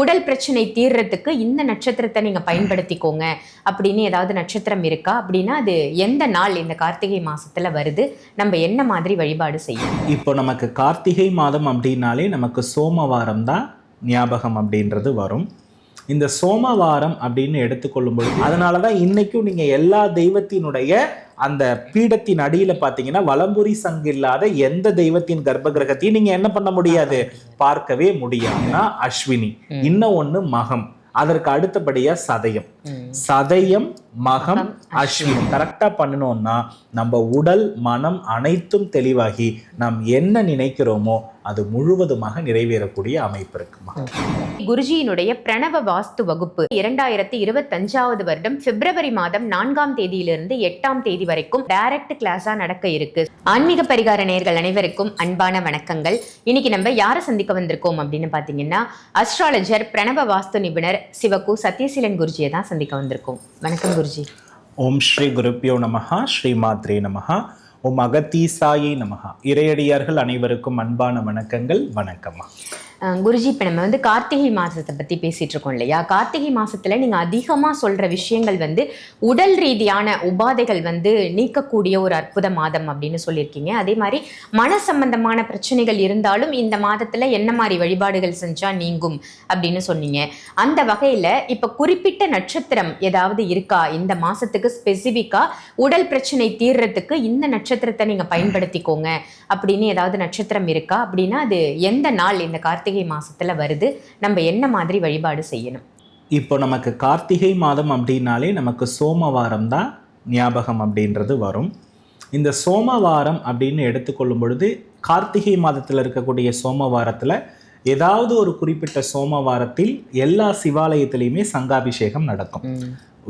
உடல் பிரச்சனை தீர்றதுக்கு இந்த நட்சத்திரத்தை நீங்க பயன்படுத்திக்கோங்க. அப்படின்னு ஏதாவது நட்சத்திரம் இருக்கா? அப்படின்னா அது எந்த நாள்? இந்த கார்த்திகை மாசத்துல வருது. நம்ம என்ன மாதிரி வழிபாடு செய்யணும்? இப்போ நமக்கு கார்த்திகை மாதம் அப்படின்னாலே நமக்கு சோமவாரம் தான் ஞாபகம் அப்படின்றது வரும். இந்த சோமவாரம் அப்படின்னு எடுத்துக்கொள்ளும் பொழுது அதனால தான் இன்னைக்கும் நீங்கள் எல்லா தெய்வத்தினுடைய அந்த பீடத்தின் அடியில பார்த்தீங்கன்னா வலம்புரி சங்கு இல்லாத எந்த தெய்வத்தின் கர்ப்ப கிரகத்தையும் நீங்க என்ன பண்ண முடியாது? பார்க்கவே முடியாதுன்னா அஸ்வினி இன்னும் ஒண்ணு மகம். அதற்கு அடுத்தபடியா சதயம். சதயம் மகம் அஸ்வினம் கரெக்டா பண்ணணும்னா நம்ம உடல் மனம் அனைத்தும் தெளிவாகி நாம் என்ன நினைக்கிறோமோ அது முழுவதுமாக நிறைவேறக்கூடிய அமைப்பு இருக்குமா குருஜியினுடைய பிரணவ வாஸ்து வகுப்பு இரண்டாயிரத்தி இருபத்தஞ்சாவது வருடம் பிப்ரவரி மாதம் நான்காம் தேதியிலிருந்து எட்டாம் தேதி வரைக்கும் டைரக்ட் கிளாஸா நடக்க இருக்கு. ஆன்மீக பரிகார நேயர்கள் அனைவருக்கும் அன்பான வணக்கங்கள். இன்னைக்கு நம்ம யாரை சந்திக்க வந்திருக்கோம் அப்படின்னு பாத்தீங்கன்னா அஸ்ட்ராலஜர் பிரணவ வாஸ்து நிபுணர் சிவகு சத்யசீலன் குருஜியை தான் சந்திக்க வந்திருக்கோம். வணக்கம் குருஜி. ஓம் ஸ்ரீ குருப்பியோ நமஹா ஸ்ரீ மாத்ரே நமஹா. ஓம் அகத்தீசாயை நமகா இறையடியார்கள் அனைவருக்கும் அன்பான வணக்கங்கள். வணக்கம்மா. குருஜி இப்போ நம்ம வந்து கார்த்திகை மாதத்தை பற்றி பேசிகிட்டு இருக்கோம் இல்லையா? கார்த்திகை மாதத்தில் நீங்கள் அதிகமாக சொல்கிற விஷயங்கள் வந்து உடல் ரீதியான உபாதைகள் வந்து நீக்கக்கூடிய ஒரு அற்புத மாதம் அப்படின்னு சொல்லியிருக்கீங்க. அதே மாதிரி மன சம்பந்தமான பிரச்சனைகள் இருந்தாலும் இந்த மாதத்தில் என்ன மாதிரி வழிபாடுகள் செஞ்சால் நீங்கும் அப்படின்னு சொன்னீங்க. அந்த வகையில் இப்போ குறிப்பிட்ட நட்சத்திரம் ஏதாவது இருக்கா? இந்த மாதத்துக்கு ஸ்பெசிஃபிக்காக உடல் பிரச்சனை தீர்றதுக்கு இந்த நட்சத்திரத்தை நீங்கள் பயன்படுத்திக்கோங்க. அப்படின்னு ஏதாவது நட்சத்திரம் இருக்கா? அப்படின்னா அது எந்த நாள்? இந்த கார்த்திகை மாசத்துல வருது. நம்ம என்ன மாதிரி வழிபாடு செய்யணும்? இப்போ நமக்கு கார்த்திகை மாதம் அப்படின்னாலே நமக்கு சோமவாரம் தான் ஞாபகம் அப்படின்றது வரும். இந்த சோமவாரம் அப்படின்னு எடுத்துக்கொள்ளும் பொழுது கார்த்திகை மாதத்தில் இருக்கக்கூடிய சோமவாரத்தில் ஏதாவது ஒரு குறிப்பிட்ட சோமவாரத்தில் எல்லா சிவாலயத்திலையுமே சங்காபிஷேகம் நடக்கும்.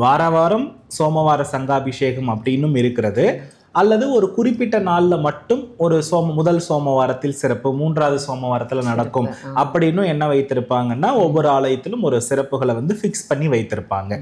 வார வாரம் சோமவார சங்காபிஷேகம் அப்படின்னும் இருக்கிறது. அல்லது ஒரு குறிப்பிட்ட நாள்ல மட்டும் ஒரு சோம முதல் சோமவாரத்தில் சிறப்பு மூன்றாவது சோமவாரத்தில் நடக்கும். அப்படின்னும் என்ன வைத்திருப்பாங்கன்னா ஒவ்வொரு ஆலயத்திலும் ஒரு சிறப்புகளை வந்து ஃபிக்ஸ் பண்ணி வைத்திருப்பாங்க.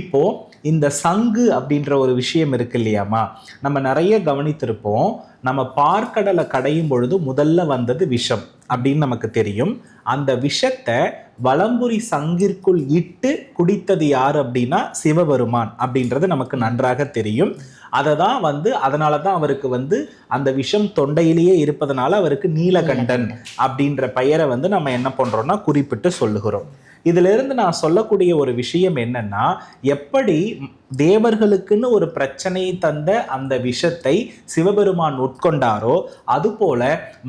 இப்போ இந்த சங்கு அப்படின்ற ஒரு விஷயம் இருக்கு இல்லையாமா நம்ம நிறைய கவனித்திருப்போம். நம்ம பார்க்கடலை கடையும் பொழுது முதல்ல வந்தது விஷம் அப்படின்னு நமக்கு தெரியும். அந்த விஷத்தை வலம்புரி சங்கிற்குள் இட்டு குடித்தது யார் அப்படின்னா சிவபெருமான் அப்படின்றது நமக்கு நன்றாக தெரியும். அதை தான் வந்து அதனால தான் அவருக்கு வந்து அந்த விஷம் தொண்டையிலேயே இருப்பதனால அவருக்கு நீலகண்டன். அப்படின்ற பெயரை வந்து நம்ம என்ன பண்றோம்னா குறிப்பிட்டு சொல்லுகிறோம். இதிலிருந்து நான் சொல்லக்கூடிய ஒரு விஷயம் என்னன்னா எப்படி தேவர்களுக்குன்னு ஒரு பிரச்சனையை தந்த அந்த விஷத்தை சிவபெருமான் உட்கொண்டாரோ அதுபோல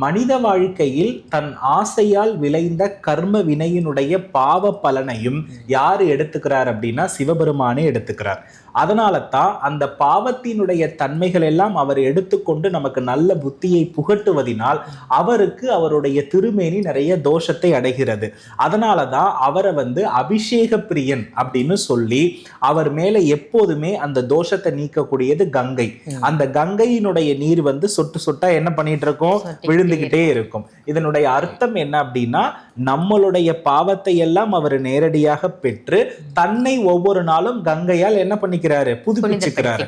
மனித வாழ்க்கையில் தன் ஆசையால் விளைந்த கர்ம வினையினுடைய பாவ பலனையும் யார் எடுத்துக்கிறார் அப்படின்னா சிவபெருமானே எடுத்துக்கிறார். அதனால தான் அந்த பாவத்தினுடைய தன்மைகள் எல்லாம் அவர் எடுத்துக்கொண்டு நமக்கு நல்ல புத்தியை புகட்டுவதினால் அவருக்கு அவருடைய திருமேனி நிறைய தோஷத்தை அடைகிறது. அதனால தான் அவரை வந்து அபிஷேக பிரியன் அப்படின்னு சொல்லி அவர் மேலே எப்போ எப்போதுமே அந்த தோஷத்தை நீக்கக்கூடியது கங்கை. அந்த கங்கையினுடைய நீர் வந்து சொட்டு சொட்டா என்ன பண்ணிட்டு இருக்கும் விழுந்துகிட்டே இருக்கும். இதனுடைய அர்த்தம் என்ன அப்படின்னா நம்மளுடைய பாவத்தை எல்லாம் அவர் நேரடியாக பெற்று தன்னை ஒவ்வொரு நாளும் கங்கையால் என்ன பண்ணிக்கிறாரு? புதுப்பிச்சுக்கிறாரு.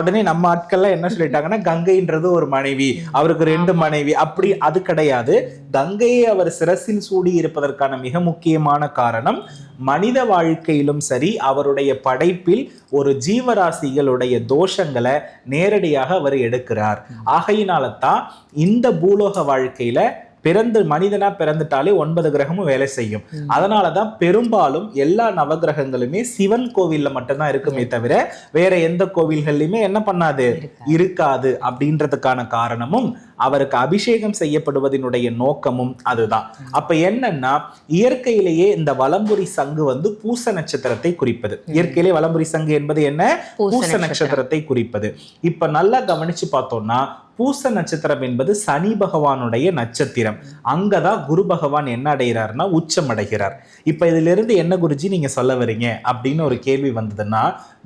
உடனே நம்ம ஆட்கள்லாம் என்ன சொல்லிட்டாங்கன்னா கங்கைன்றது ஒரு மனைவி அவருக்கு ரெண்டு மனைவி. அப்படி அது கிடையாது. கங்கையை அவர் சிரசில் சூடி இருப்பதற்கான மிக முக்கியமான காரணம் மனித வாழ்க்கையிலும் சரி அவருடைய படைப்பில் ஒரு ஜீவராசிகளுடைய தோஷங்களை நேரடியாக அவர் எடுக்கிறார். ஆகையினால தான் இந்த பூலோக வாழ்க்கையில பிறந்து மனிதனா பிறந்துட்டாலே ஒன்பது கிரகமும் வேலை செய்யும். அதனாலதான் பெரும்பாலும் எல்லா நவகிரகங்களுமே சிவன் கோவில்ல மட்டும்தான் இருக்குமே தவிர வேற எந்த கோவில்கள்லயுமே என்ன பண்ணாது? இருக்காது. அப்படின்றதுக்கான காரணமும் அவருக்கு அபிஷேகம் செய்யப்படுவதனுடைய நோக்கமும் அதுதான். அப்ப என்னன்னா இயற்கையிலேயே இந்த வலம்புரி சங்கு வந்து பூச நட்சத்திரத்தை குறிப்பது. இயற்கையிலே வலம்புரி சங்கு என்பது என்ன? பூச. நட்சத்திரத்தை குறிப்பது. இப்ப நல்லா கவனிச்சு பார்த்தோம்னா பூச நட்சத்திரம் என்பது சனி பகவானுடைய நட்சத்திரம். அங்கதான் குரு பகவான் என்ன அடைகிறார்னா உச்சம் அடைகிறார் இப்ப இதுல இருந்து என்ன குருஜி நீங்க சொல்ல வரீங்க? அப்படின்னு ஒரு கேள்வி வந்ததுன்னா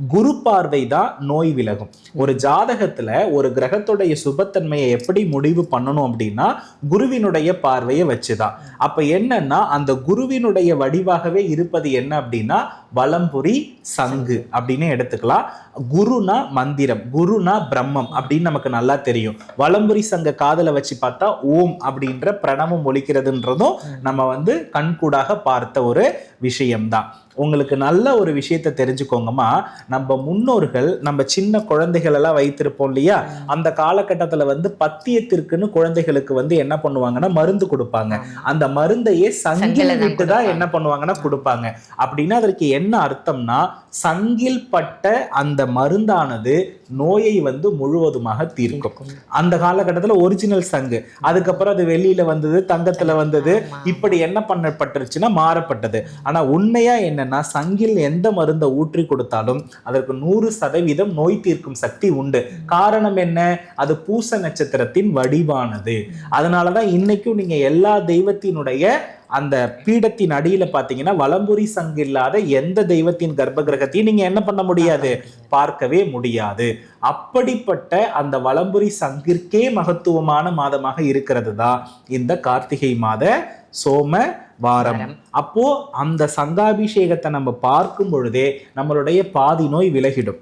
குரு பார்வை தான் நோய் விலகும். ஒரு ஜாதகத்துல ஒரு கிரகத்துடைய சுபத்தன்மையை எப்படி முடிவு பண்ணணும் அப்படின்னா குருவினுடைய பார்வையை வச்சுதான். அப்ப என்னன்னா அந்த குருவினுடைய வடிவாகவே இருப்பது என்ன அப்படின்னா வலம்புரி சங்கு அப்படின்னு எடுத்துக்கலாம். குருனா மந்திரம் குருனா பிரம்மம் அப்படின்னு நமக்கு நல்லா தெரியும். வலம்புரி சங்க காதுல வச்சு பார்த்தா ஓம் அப்படின்ற பிரணவம் ஒலிக்கிறதுன்றதும் நம்ம வந்து கண்கூடாக பார்த்த ஒரு விஷயம்தான். உங்களுக்கு நல்ல ஒரு விஷயத்தை தெரிஞ்சுக்கோங்கம்மா. நம்ம முன்னோர்கள் நம்ம சின்ன குழந்தைகள் எல்லாம் வைத்திருப்போம் இல்லையா? அந்த காலகட்டத்துல வந்து பத்தியத்திற்குன்னு குழந்தைகளுக்கு வந்து என்ன பண்ணுவாங்கன்னா மருந்து கொடுப்பாங்க. அந்த மருந்தையே சங்கில சங்கில் தான் விட்டு தான் என்ன பண்ணுவாங்கன்னா கொடுப்பாங்க. அப்படின்னா அதற்கு என்ன அர்த்தம்னா சங்கில் பட்ட அந்த மருந்தானது நோயை வந்து முழுவதுமாக தீர்க்கும். அந்த காலகட்டத்துல ஒரிஜினல் சங்கு. அதுக்கப்புறம் அது வெளியில வந்தது தங்கத்துல வந்தது. இப்படி என்ன பண்ணப்பட்டுருச்சுன்னா மாறப்பட்டது. ஆனா உண்மையா என்னன்னா சங்கில் எந்த மருந்தை ஊற்றி கொடுத்தாலும் அதற்கு நூறு சதவீதம் நோய் தீர்க்கும் சக்தி உண்டு. காரணம் என்ன? அது பூச நட்சத்திரத்தின் வடிவானது. அதனாலதான் இன்னைக்கும் நீங்க எல்லா தெய்வத்தினுடைய அந்த பீடத்தின் அடியில பாத்தீங்கன்னா வலம்புரி சங்கு இல்லாத எந்த தெய்வத்தின் கர்ப்ப கிரகத்தையும் நீங்க என்ன பண்ண முடியாது? பார்க்கவே முடியாது. அப்படிப்பட்ட அந்த வலம்புரி சங்கிற்கே மகத்துவமான மாதமாக இருக்கிறது தான் இந்த கார்த்திகை மாத சோம வாரம். அப்போ அந்த சங்காபிஷேகத்தை நம்ம பார்க்கும் பொழுதே நம்மளுடைய பாதி நோய் விலகிடும்.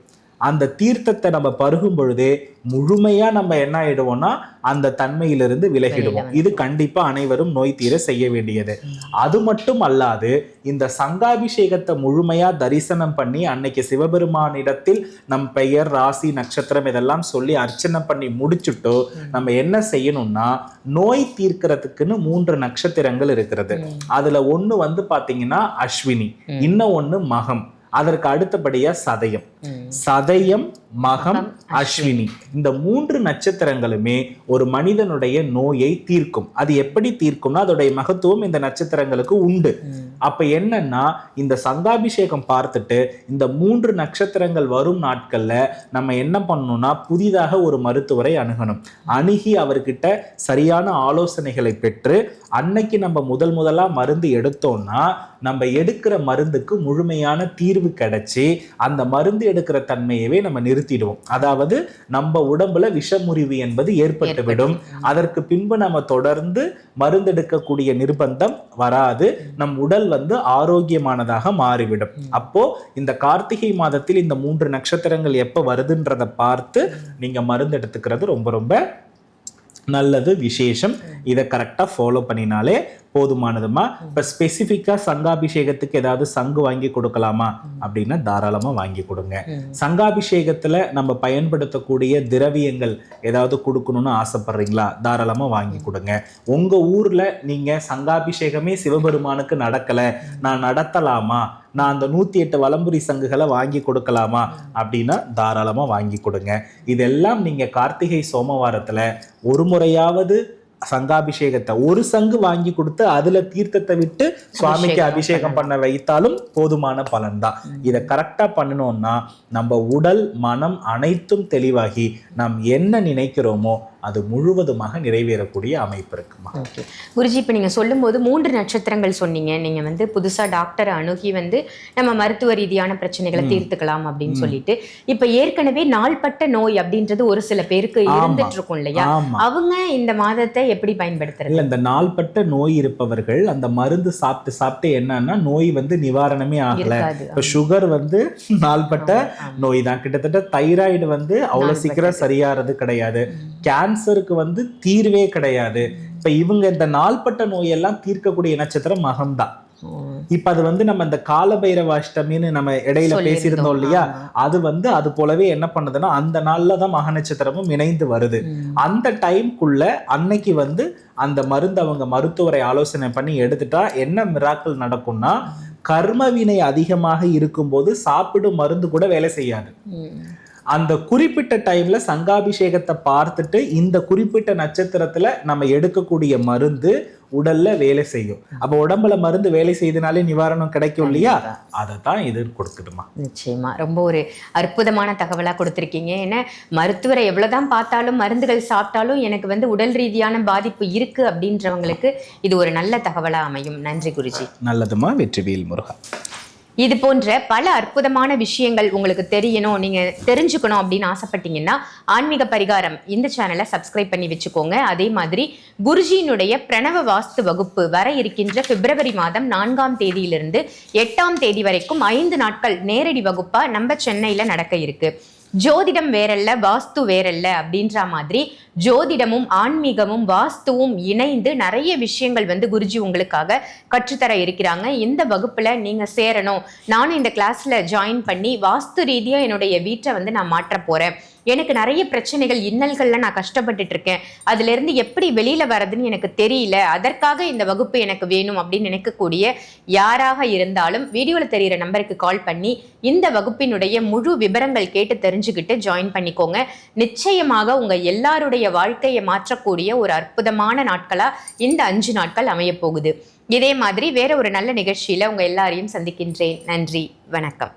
அந்த தீர்த்தத்தை நம்ம பருகும் பொழுதே முழுமையா நம்ம என்ன ஆயிடுவோம்னா அந்த தன்மையிலிருந்து விலகிடுவோம். இது கண்டிப்பா அனைவரும் நோய் தீர செய்ய வேண்டியது. அது மட்டும் அல்லாது இந்த சங்காபிஷேகத்தை முழுமையா தரிசனம் பண்ணி அன்னைக்கு சிவபெருமானிடத்தில் நம் பெயர் ராசி நட்சத்திரம் இதெல்லாம் சொல்லி அர்ச்சனை பண்ணி முடிச்சுட்டோ நம்ம என்ன செய்யணும்னா நோய் தீர்க்கறதுக்குன்னு மூன்று நட்சத்திரங்கள் இருக்கிறது. அதுல ஒண்ணு வந்து பாத்தீங்கன்னா அஸ்வினி. இன்னும் ஒண்ணு மகம். அதற்கு அடுத்தபடியா சதயம். சதயம் மகம் அஸ்வினி. இந்த மூன்று நட்சத்திரங்களுமே ஒரு மனிதனுடைய நோயை தீர்க்கும். அது எப்படி தீர்க்கும்னா அதோடைய மகத்துவம் இந்த நட்சத்திரங்களுக்கு உண்டு. அப்ப என்னன்னா இந்த சங்காபிஷேகம் பார்த்துட்டு இந்த மூன்று நட்சத்திரங்கள் வரும் நாட்கள்ல நம்ம என்ன பண்ணணும்னா புதிதாக ஒரு மருத்துவரை அணுகணும். அணுகி அவர்கிட்ட சரியான ஆலோசனைகளை பெற்று அன்னைக்கு நம்ம முதல் முதலா மருந்து எடுத்தோம்னா நம்ம எடுக்கிற மருந்துக்கு முழுமையான தீர்வு கிடைச்சி அந்த மருந்து எடுக்கிற தன்மையவே நம்ம நிறுத்திடுவோம். அதாவது நம்ம உடம்புல விஷமுறிவு என்பது ஏற்பட்டுவிடும். அதற்கு பின்பு நம்ம தொடர்ந்து மருந்தெடுக்கக்கூடிய நிர்பந்தம் வராது. நம் உடல் வந்து ஆரோக்கியமானதாக மாறிவிடும். அப்போ இந்த கார்த்திகை மாதத்தில் இந்த மூன்று நட்சத்திரங்கள் எப்ப வருதுன்றதை பார்த்து நீங்க மருந்து எடுத்துக்கிறது ரொம்ப ரொம்ப நல்லது விசேஷம். இதை கரெக்டாக ஃபாலோ பண்ணினாலே போதுமானதுமா? இப்போ ஸ்பெசிஃபிக்காக சங்காபிஷேகத்துக்கு ஏதாவது சங்கு வாங்கி கொடுக்கலாமா? அப்படின்னா தாராளமாக வாங்கி கொடுங்க. சங்காபிஷேகத்தில் நம்ம பயன்படுத்தக்கூடிய திரவியங்கள் ஏதாவது கொடுக்கணும்னு ஆசைப்படுறீங்களா? தாராளமாக வாங்கி கொடுங்க. உங்கள் ஊரில் நீங்கள் சங்காபிஷேகமே சிவபெருமானுக்கு நடக்கலை. நான் நடத்தலாமா? நான் அந்த நூற்றி எட்டு வலம்புரி சங்குகளை வாங்கி கொடுக்கலாமா? அப்படின்னா தாராளமாக வாங்கி கொடுங்க. இதெல்லாம் நீங்கள் கார்த்திகை சோமவாரத்தில் ஒரு முறையாவது சங்காபிஷேகத்தை ஒரு சங்கு வாங்கி கொடுத்து அதுல தீர்த்தத்தை விட்டு சுவாமிக்கு அபிஷேகம் பண்ண வைத்தாலும் போதுமான பலன்தான் இதை கரெக்டா பண்ணணும்னா நம்ம உடல் மனம் அனைத்தும் தெளிவாகி நாம் என்ன நினைக்கிறோமோ அது முழுவதுமாக நிறைவேறக்கூடிய அமைப்பு இருக்குமா ஓகே குருஜி இப்போ நீங்கள் சொல்லும்போது மூன்று நட்சத்திரங்கள் சொன்னீங்க. நீங்கள் வந்து புதுசாக டாக்டரை அணுகி வந்து நம்ம மருத்துவ ரீதியான பிரச்சனைகளை தீர்த்துக்கலாம் அப்படின்னு சொல்லிட்டு இப்போ ஏற்கனவே நாள்பட்ட நோய் அப்படின்றது ஒரு சில பேருக்கு. இருந்துட்டு இருக்கும் இல்லையா? அவங்க இந்த மாதத்தை எப்படி பயன்படுத்துறது? இல்ல இந்த நாள்பட்ட நோய் இருப்பவர்கள் அந்த மருந்து சாப்பிட்டு சாப்பிட்டு என்னன்னா நோய் வந்து நிவாரணமே ஆகல. இப்ப சுகர் வந்து நாள்பட்ட. நோய் தான். கிட்டத்தட்ட தைராய்டு வந்து அவ்வளவு சீக்கிரம் சரியாறது கிடையாது. கேன்சருக்கு வந்து தீர்வே கிடையாது இப்ப இவங்க இந்த நாள்பட்ட நோயெல்லாம் தீர்க்கக்கூடிய நட்சத்திரம் மகம்தான் ம். இப்ப அது வந்து நம்ம இந்த காலபைரவ அஷ்டமின்னு நம்ம இடையில. பேசியிருந்தோம் இல்லையா. அது வந்து அது போலவே என்ன பண்ணுதுன்னா அந்த நாள்ல தான் மக நட்சத்திரமும் இணைந்து வருது. அந்த டைம்குள்ள அன்னைக்கு வந்து அந்த மருந்து அவங்க மருத்துவரை ஆலோசனை பண்ணி எடுத்துட்டா என்ன மிராக்கள் நடக்கும்னா கர்மவினை அதிகமாக இருக்கும்போது சாப்பிடும் மருந்து கூட வேலை செய்யாது. அந்த குறிப்பிட்ட டைம்ல சங்காபிஷேகத்தை பார்த்துட்டு இந்த குறிப்பிட்ட நட்சத்திரத்துல நம்ம எடுக்கக்கூடிய மருந்து உடல்ல வேலை செய்யும். அப்ப உடம்புல மருந்து வேலை செய்தனாலே நிவாரணம் கிடைக்கும் இல்லையா? அதை தான் இது கொடுத்துடுமா நிச்சயமா. ரொம்ப ஒரு அற்புதமான தகவலா கொடுத்துருக்கீங்க. ஏன்னா மருத்துவரை எவ்வளவுதான் பார்த்தாலும் மருந்துகள் சாப்பிட்டாலும் எனக்கு வந்து உடல் ரீதியான பாதிப்பு இருக்கு அப்படின்றவங்களுக்கு இது ஒரு நல்ல தகவலா அமையும். நன்றி குருஜி. நல்லதுமா வெற்றிவேல் முருகா இது போன்ற பல அற்புதமான விஷயங்கள் உங்களுக்கு தெரியணும் நீங்க தெரிஞ்சுக்கணும் அப்படின்னு ஆசைப்பட்டீங்கன்னா ஆன்மீக பரிகாரம் இந்த சேனலை சப்ஸ்கிரைப் பண்ணி வச்சுக்கோங்க. அதே மாதிரி குருஜியினுடைய பிரணவ வாஸ்து வகுப்பு வர இருக்கின்ற பிப்ரவரி மாதம் நான்காம் தேதியிலிருந்து எட்டாம் தேதி வரைக்கும் ஐந்து நாட்கள் நேரடி வகுப்பா நம்ம சென்னையில நடக்க இருக்கு. ஜோதிடம் வேறல்ல வாஸ்து வேறல்ல அப்படின்ற மாதிரி ஜோதிடமும் ஆன்மீகமும் வாஸ்துவும் இணைந்து நிறைய விஷயங்கள் வந்து குருஜி உங்களுக்காக கற்றுத்தர இருக்கிறாங்க. இந்த வகுப்புல நீங்க சேரணும். நானும் இந்த கிளாஸ்ல ஜாயின் பண்ணி வாஸ்து ரீதியா என்னுடைய வீட்டை வந்து நான் மாற்ற போறேன். எனக்கு நிறைய பிரச்சனைகள் இன்னல்கள்ல நான் கஷ்டப்பட்டுட்டு இருக்கேன் அதுல இருந்து எப்படி வெளியில வர்றதுன்னு எனக்கு தெரியல. அதற்காக இந்த வகுப்பு எனக்கு வேணும் அப்படின்னு நினைக்கக்கூடிய யாராக இருந்தாலும் வீடியோல தெரியிற நம்பருக்கு கால் பண்ணி இந்த வகுப்பினுடைய முழு விவரங்கள் கேட்டு தெரிஞ்சுக்கிட்டு ஜாயின் பண்ணிக்கோங்க. நிச்சயமாக உங்க எல்லாருடைய வாழ்க்கையை மாற்றக்கூடிய ஒரு அற்புதமான நாட்களா இந்த அஞ்சு நாட்கள் அமைய போகுது இதே மாதிரி வேற ஒரு நல்ல நிகழ்ச்சியில உங்க எல்லாரையும் சந்திக்கின்றேன். நன்றி. வணக்கம்.